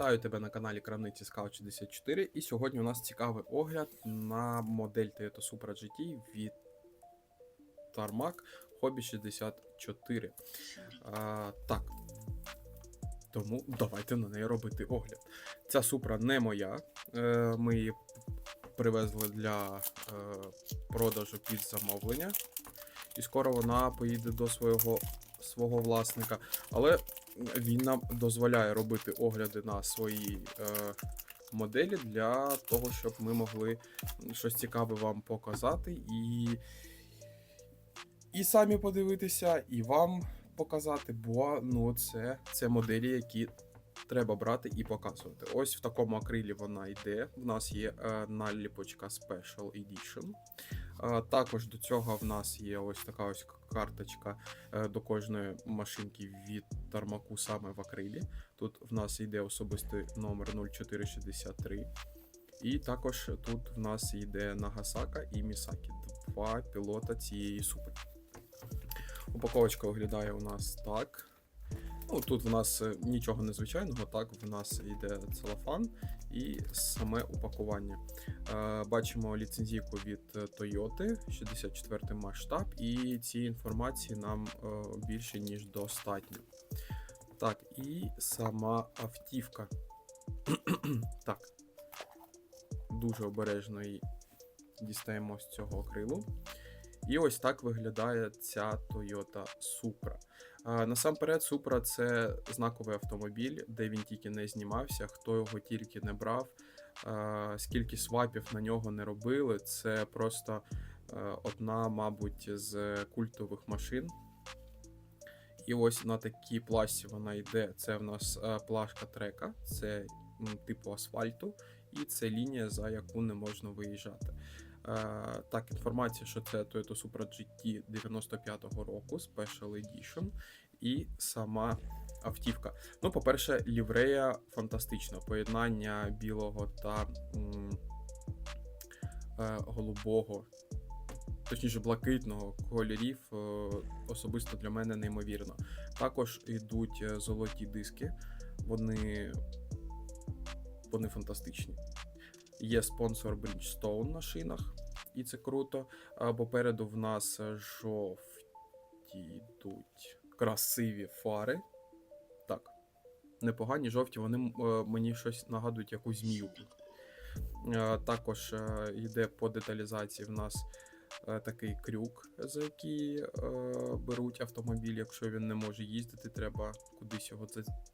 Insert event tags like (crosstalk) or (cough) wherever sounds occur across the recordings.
Вітаю тебе на каналі Крамниці Scout 64 і сьогодні у нас цікавий огляд на модель Toyota Supra GT від Tarmac Hobby 64. А, так. Тому давайте на неї робити огляд. Ця Supra не моя. Е, ми її привезли для е, продажу під замовлення. І скоро вона поїде до свого, свого власника. Але він нам дозволяє робити огляди на свої е, моделі для того, щоб ми могли щось цікаве вам показати і, і самі подивитися, і вам показати, бо ну, це, це моделі, які треба брати і показувати. Ось в такому акрилі вона йде. В нас є е, наліпочка Special Edition. Е, Також до цього в нас є ось така ось карточка е, до кожної машинки від Тармаку саме в акрилі. Тут в нас йде особистий номер 0463. І також тут в нас йде Нагасака і Місакі, два пілота цієї супер. Упаковочка виглядає у нас так. Ну, тут в нас е, нічого незвичайного, так, в нас йде целофан і саме упакування. Е, бачимо ліцензійку від е, Toyota, 64 масштаб, і цієї інформації нам більше, ніж достатньо. Так, і сама автівка. (clears throat) так. Дуже обережно її дістаємо з цього акрилу. І ось так виглядає ця Toyota Supra. Насамперед, Supra це знаковий автомобіль, де він тільки не знімався, хто його тільки не брав, скільки свапів на нього не робили. Це просто е, одна, мабуть, з культових машин. І ось на такій пласі вона йде. Це в нас е, плашка трека, це типу асфальту, і це лінія, за яку не можна виїжджати. Е, так, інформація, що це Toyota Supra GT 95-го року, Special Edition, і сама автівка. Ну, по-перше, ліврея фантастична. Поєднання білого та м, е, голубого, точніше, блакитного кольорів е, особисто для мене неймовірно. Також йдуть золоті диски, вони, вони фантастичні. Є спонсор Bridgestone на шинах, і це круто. А попереду в нас жовті йдуть красиві фари. Так, непогані жовті, вони е, мені щось нагадують якусь змію. Е, Також е, йде по деталізації в нас е, такий крюк, за який е, беруть автомобіль. Якщо він не може їздити, треба кудись його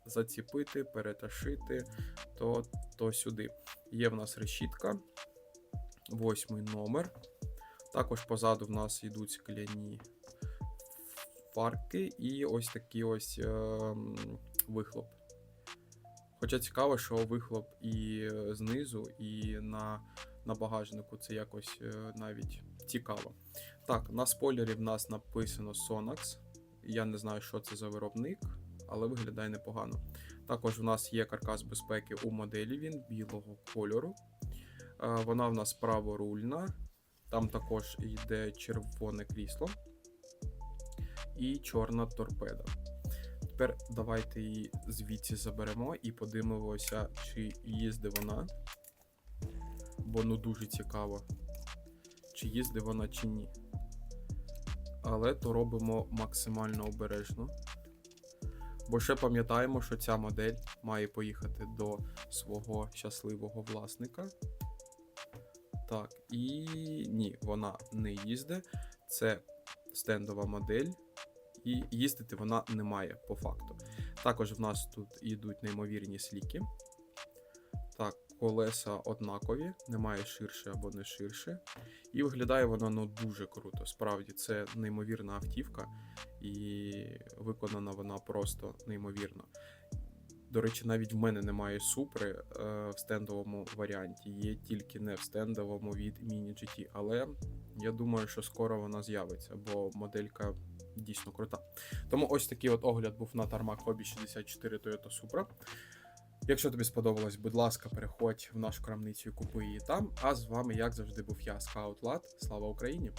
заціпити, переташити, то, то сюди. Є в нас решітка, восьмий номер. Також позаду в нас йдуть скляні фарки і ось такий ось е, вихлоп. Хоча цікаво, що вихлоп і знизу, і на, на багажнику це якось е, навіть цікаво. Так, на спойлері в нас написано Sonax. Я не знаю, що це за виробник, але виглядає непогано. Також в нас є каркас безпеки у моделі, він білого кольору. Е, Вона в нас праворульна. Там також йде червоне крісло і чорна торпеда. Тепер давайте її звідси заберемо і подивимося, чи їздить вона. Бо ну дуже цікаво, чи їздить вона, чи ні. Але то робимо максимально обережно. Бо ще пам'ятаємо, що ця модель має поїхати до свого щасливого власника. Так, і ні, вона не їздить. Це стендова модель, і їздити вона не має по факту. Також в нас тут йдуть неймовірні сліки. Так, колеса однакові, немає ширше або не ширше. І виглядає воно ну, дуже круто. Справді, це неймовірна автівка, і виконана вона просто неймовірно. До речі, навіть в мене немає супри е, в стендовому варіанті, є тільки не в стендовому від Mini GT, але я думаю, що скоро вона з'явиться, бо моделька дійсно крута. Тому ось такий от огляд був на Tarmac Hobby 64 Toyota Supra. Якщо тобі сподобалось, будь ласка, переходь в нашу крамницю і купи її там. А з вами, як завжди, був я, Скаут Лад. Слава Україні!